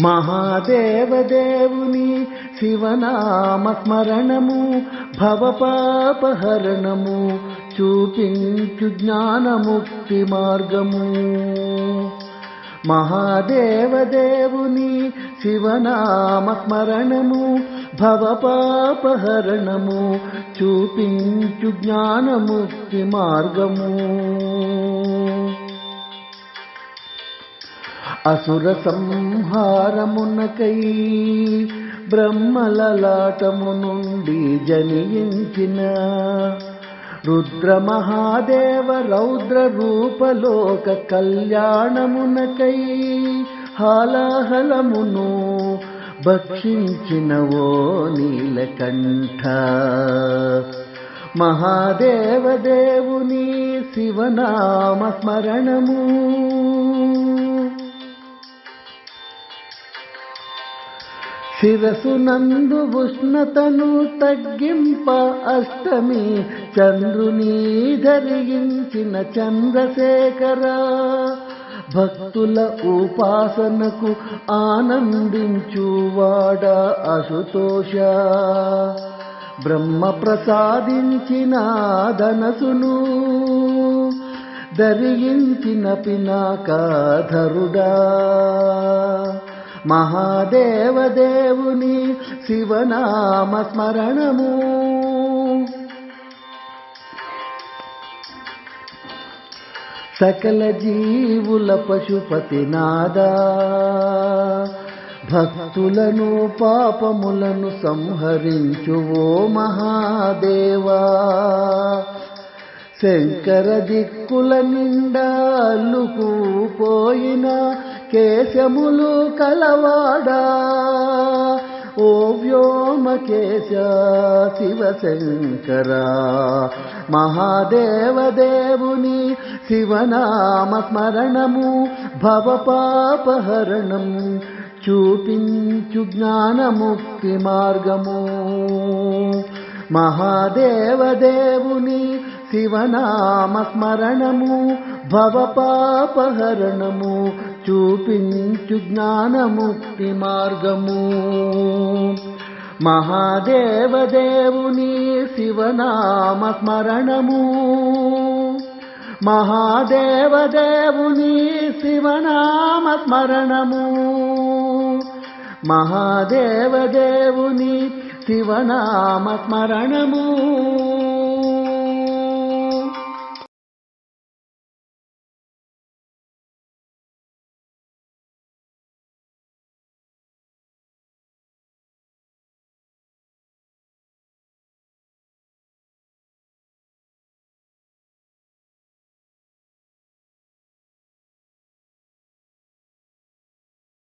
మహాదేవదేవుని శివనామస్మరణము భవపాపహరణము చూపించు జ్ఞానముక్తి మార్గము. మహాదేవదేవుని శివనామస్మరణము భవపాపహరణము చూపించు జ్ఞానముక్తి మార్గము. అసుర సంహారమునకై బ్రహ్మలలాటము నుండి జనించిన రుద్ర మహాదేవ రౌద్ర రూపలోక కళ్యాణమునకై హాలాహలమును భక్షించిన ఓ నీలకంఠ. మహాదేవదేవుని శివనామ స్మరణము శిరసు నందు ఉష్ణతను తగ్గింప అష్టమి చంద్రుని ధరించిన చంద్రశేఖర. భక్తుల ఉపాసనకు ఆనందించువాడ అశుతోష. బ్రహ్మ ప్రసాదించిన ధనసును ధరించిన పినాకాధరుడా మహాదేవదేవుని శివనామ స్మరణము. సకల జీవుల పశుపతినాదా భక్తులను పాపములను సంహరించు ఓ మహాదేవా. శంకర దిక్కుల నిండా పోయిన కేశములు కలవాడా? ఓ వ్యోమకేశ శివశంకర మహాదేవదేవుని శివనామ స్మరణము భవపాపహరణం చూపించు జ్ఞానముక్తి మార్గము. మహాదేవదేవుని శివనామ స్మరణము భవపాపహరణము చూపించు జ్ఞానముక్తి మార్గము. మహాదేవదేవుని శివనామ స్మరణము. మహాదేవదేవుని శివనామ స్మరణము. మహాదేవదేవుని శివనామ స్మరణము.